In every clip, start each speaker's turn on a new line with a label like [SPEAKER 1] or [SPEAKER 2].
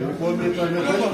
[SPEAKER 1] Beni koymayı kaynak ama.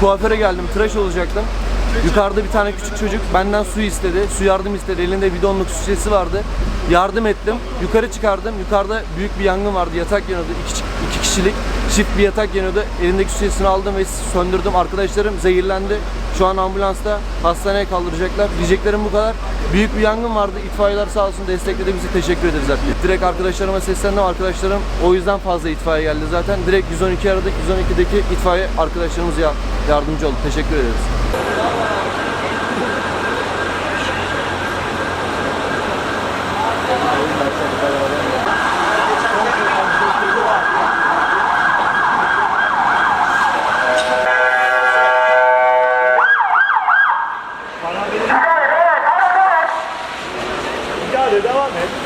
[SPEAKER 2] Kuaföre geldim, tıraş olacaktım. Yukarıda bir tane küçük çocuk benden su istedi, su yardım istedi. Elinde bidonluk su şişesi vardı. Yardım ettim. Yukarı çıkardım. Yukarıda büyük bir yangın vardı. Yatak yanıyordu. İki, iki kişilik çift bir yatak yanıyordu. Elindeki su şişesini aldım ve söndürdüm. Arkadaşlarım zehirlendi. Şu an ambulansta hastaneye kaldıracaklar. Diyeceklerim bu kadar. Büyük bir yangın vardı. İtfaiyeler sağ olsun destekledi bizi. Teşekkür ederiz zaten. Direkt arkadaşlarıma seslendim. Arkadaşlarım o yüzden fazla itfaiye geldi zaten. Direkt 112 aradık. 112'deki itfaiye arkadaşlarımız ya- yardımcı oldu. Teşekkür ederiz.
[SPEAKER 1] Devam et.